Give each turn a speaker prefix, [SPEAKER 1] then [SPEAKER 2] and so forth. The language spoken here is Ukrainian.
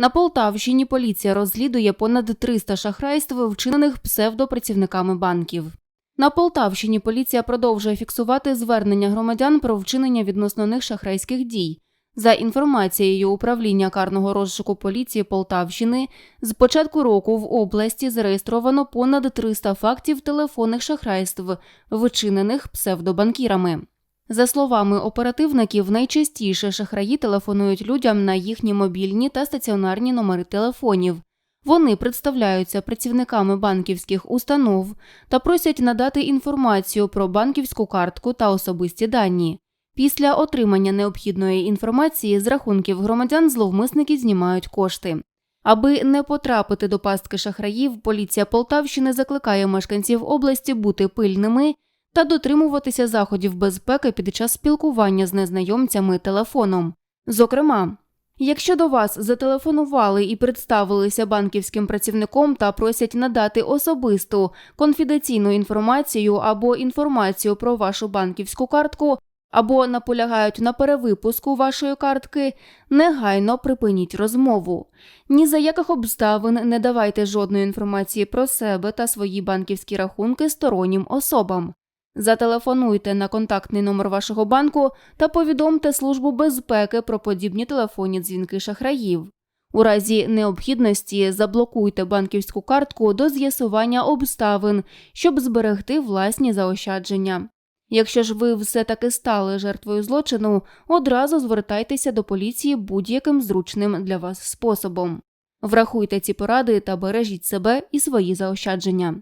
[SPEAKER 1] На Полтавщині поліція розслідує понад 300 шахрайств, вчинених псевдопрацівниками банків. На Полтавщині поліція продовжує фіксувати звернення громадян про вчинення відносно них шахрайських дій. За інформацією управління карного розшуку поліції Полтавщини, з початку року в області зареєстровано понад 300 фактів телефонних шахрайств, вчинених псевдобанкірами. За словами оперативників, найчастіше шахраї телефонують людям на їхні мобільні та стаціонарні номери телефонів. Вони представляються працівниками банківських установ та просять надати інформацію про банківську картку та особисті дані. Після отримання необхідної інформації з рахунків громадян зловмисники знімають кошти. Аби не потрапити до пастки шахраїв, поліція Полтавщини закликає мешканців області бути пильними та дотримуватися заходів безпеки під час спілкування з незнайомцями телефоном. Зокрема, якщо до вас зателефонували і представилися банківським працівником та просять надати особисту конфіденційну інформацію або інформацію про вашу банківську картку, або наполягають на перевипуску вашої картки, негайно припиніть розмову. Ні за яких обставин не давайте жодної інформації про себе та свої банківські рахунки стороннім особам. Зателефонуйте на контактний номер вашого банку та повідомте Службу безпеки про подібні телефонні дзвінки шахраїв. У разі необхідності заблокуйте банківську картку до з'ясування обставин, щоб зберегти власні заощадження. Якщо ж ви все таки стали жертвою злочину, одразу звертайтеся до поліції будь-яким зручним для вас способом. Врахуйте ці поради та бережіть себе і свої заощадження.